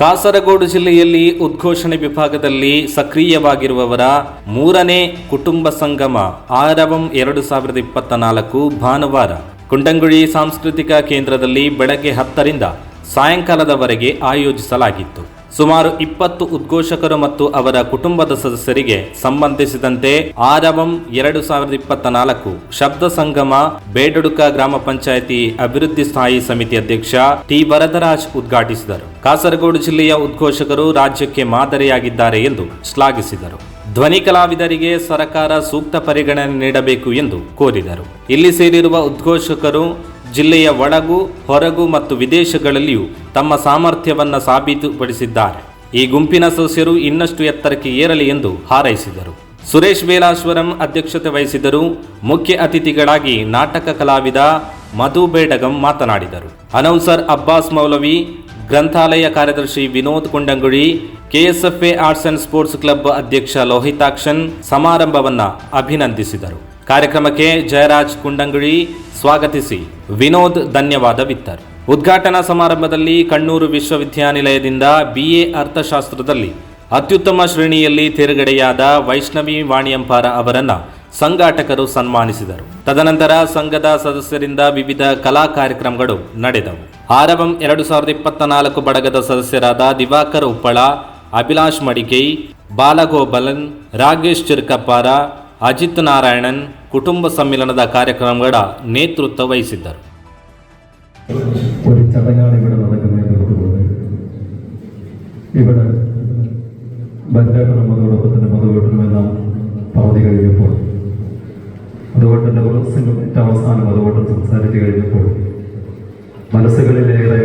ಕಾಸರಗೋಡು ಜಿಲ್ಲೆಯಲ್ಲಿ ಉದ್ಘೋಷಣೆ ವಿಭಾಗದಲ್ಲಿ ಸಕ್ರಿಯವಾಗಿರುವವರ ಮೂರನೇ ಕುಟುಂಬ ಸಂಗಮ ಆರವಂ ಎರಡು ಸಾವಿರದ ಇಪ್ಪತ್ತ ನಾಲ್ಕು ಭಾನುವಾರ. ಕುಂಡಂಗುಳಿ ಸಾಂಸ್ಕೃತಿಕ ಕೇಂದ್ರದಲ್ಲಿ ಬೆಳಗ್ಗೆ ಹತ್ತರಿಂದ ಸಾಯಂಕಾಲದವರೆಗೆ ಆಯೋಜಿಸಲಾಗಿತ್ತು. ಸುಮಾರು ಇಪ್ಪತ್ತು ಉದ್ಘೋಷಕರು ಮತ್ತು ಅವರ ಕುಟುಂಬದ ಸದಸ್ಯರಿಗೆ ಸಂಬಂಧಿಸಿದಂತೆ ಆರವಂ ಎರಡು ಸಾವಿರದ ಇಪ್ಪತ್ತ ನಾಲ್ಕು ಶಬ್ದ ಸಂಗಮ ಬೇಡಡುಕ ಗ್ರಾಮ ಪಂಚಾಯಿತಿ ಅಭಿವೃದ್ಧಿ ಸ್ಥಾಯಿ ಸಮಿತಿ ಅಧ್ಯಕ್ಷ ಟಿ ವರದರಾಜ್ ಉದ್ಘಾಟಿಸಿದರು. ಕಾಸರಗೋಡು ಜಿಲ್ಲೆಯ ಉದ್ಘೋಷಕರು ರಾಜ್ಯಕ್ಕೆ ಮಾದರಿಯಾಗಿದ್ದಾರೆ ಎಂದು ಶ್ಲಾಘಿಸಿದರು. ಧ್ವನಿ ಕಲಾವಿದರಿಗೆ ಸರ್ಕಾರ ಸೂಕ್ತ ಪರಿಗಣನೆ ನೀಡಬೇಕು ಎಂದು ಕೋರಿದರು. ಇಲ್ಲಿ ಸೇರಿರುವ ಉದ್ಘೋಷಕರು ಜಿಲ್ಲೆಯ ಒಳಗು, ಹೊರಗು ಮತ್ತು ವಿದೇಶಗಳಲ್ಲಿಯೂ ತಮ್ಮ ಸಾಮರ್ಥ್ಯವನ್ನು ಸಾಬೀತುಪಡಿಸಿದ್ದಾರೆ. ಈ ಗುಂಪಿನ ಸದಸ್ಯರು ಇನ್ನಷ್ಟು ಎತ್ತರಕ್ಕೆ ಏರಲಿ ಎಂದು ಹಾರೈಸಿದರು. ಸುರೇಶ್ ಬೇಲಾಶ್ವರಂ ಅಧ್ಯಕ್ಷತೆ ವಹಿಸಿದರು ಮುಖ್ಯ ಅತಿಥಿಗಳಾಗಿ ನಾಟಕ ಕಲಾವಿದ ಮಧು ಬೇಡಗಂ ಮಾತನಾಡಿದರು. ಅನೌನ್ಸರ್ ಅಬ್ಬಾಸ್ ಮೌಲವಿ, ಗ್ರಂಥಾಲಯ ಕಾರ್ಯದರ್ಶಿ Vinod Kundamguli KSFA arts and sports club ಅಧ್ಯಕ್ಷ ಲೋಹಿತಾಕ್ಷನ್ ಸಮಾರಂಭವನ್ನು ಅಭಿನಂದಿಸಿದರು. ಕಾರ್ಯಕ್ರಮಕ್ಕೆ ಜಯರಾಜ್ ಕುಂಡಂಗುಳಿ ಸ್ವಾಗತಿಸಿ. ವಿನೋದ್ ಧನ್ಯವಾದ ಧನ್ಯವಾದವಿತ್ತರು ಉದ್ಘಾಟನಾ ಸಮಾರಂಭದಲ್ಲಿ ಕಣ್ಣೂರು ವಿಶ್ವವಿದ್ಯಾನಿಲಯದಿಂದ ಬಿಎ ಅರ್ಥಶಾಸ್ತ್ರದಲ್ಲಿ ಅತ್ಯುತ್ತಮ ಶ್ರೇಣಿಯಲ್ಲಿ ತೇರ್ಗಡೆಯಾದ ವೈಷ್ಣವಿ ವಾಣಿಯಂಪಾರ ಅವರನ್ನು ಸಂಘಾಟಕರು ಸನ್ಮಾನಿಸಿದರು. ತದನಂತರ ಸಂಘದ ಸದಸ್ಯರಿಂದ ವಿವಿಧ ಕಲಾ ಕಾರ್ಯಕ್ರಮಗಳು ನಡೆದವು. ಆರವಂ ಎರಡು ಸಾವಿರದ ಇಪ್ಪತ್ತ ನಾಲ್ಕು ಬಡಗದ ಸದಸ್ಯರಾದ ದಿವಾಕರ್ ಉಪ್ಪಳ, ಅಭಿಲಾಷ್ ಮಡಿಕೈ ಬಾಲಗೋಬಲನ್ ರಾಗೇಶ್ ಚಿರ್ಕಪ್ಪಾರ, ಅಜಿತ್ ನಾರಾಯಣನ್ ಕುಟುಂಬ ಸಮ್ಮಿಲನದ ಕಾರ್ಯಕ್ರಮಗಳ ನೇತೃತ್ವ ವಹಿಸಿದ್ದರು ഒരു ചടങ്ങാണ് ഇവിടെ നടക്കുന്നതെന്ന് തോന്നുന്നത് ഇവിടെ ബന്ധേട്ടനും അതോടൊപ്പം തന്നെ മധുവേട്ടനും എല്ലാം പകുതി കഴിഞ്ഞപ്പോൾ അതുകൊണ്ട് തന്നെ കുറച്ചും ഏറ്റവും അവസാനം അതുകൊണ്ട് സംസാരിച്ച് കഴിഞ്ഞപ്പോൾ മനസ്സുകളിലേറെ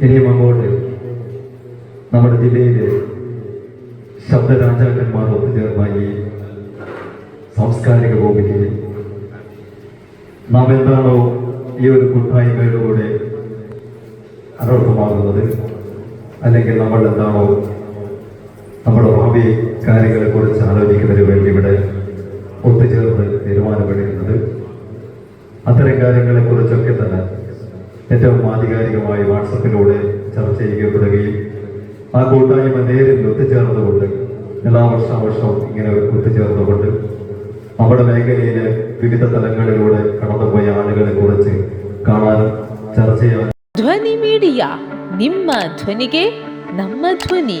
ഇനിയും അങ്ങോട്ട് നമ്മുടെ ജില്ലയിലെ ശബ്ദരാജാക്കന്മാർ ഒത്തുചേർന്ന ഈ സാംസ്കാരിക ഭൂമിക്ക് നാം എന്താണോ ഈ ഒരു കൂട്ടായ്മയിലൂടെ അനർത്ഥമാകുന്നത് അല്ലെങ്കിൽ നമ്മൾ എന്താണോ നമ്മുടെ ഭാവി കാര്യങ്ങളെ കുറിച്ച് ആലോചിക്കുന്നതിന് വേണ്ടി ഇവിടെ ഒത്തുചേർന്ന് തീരുമാനമെടുക്കുന്നത്. അത്തരം കാര്യങ്ങളെ കുറിച്ചൊക്കെ തന്നെ ഏറ്റവും ആധികാരികമായി വാട്സപ്പിലൂടെ ചർച്ച ചെയ്യപ്പെടുകയും ആ കൂട്ടായ്മ നേരിൽ ഒത്തുചേർന്നുകൊണ്ട് എല്ലാ വർഷാവർഷവും ഇങ്ങനെ ഒത്തുചേർന്നുകൊണ്ട് നമ്മുടെ മേഖലയിലെ വിവിധ തലങ്ങളിലൂടെ കടന്നുപോയ ആളുകളെ കുറിച്ച് കാണാനും ചർച്ച ചെയ്യാനും ಧ್ವನಿ ಮೀಡಿಯಾ ನಿಮ್ಮ ಧ್ವನಿಗೆ ನಮ್ಮ ಧ್ವನಿ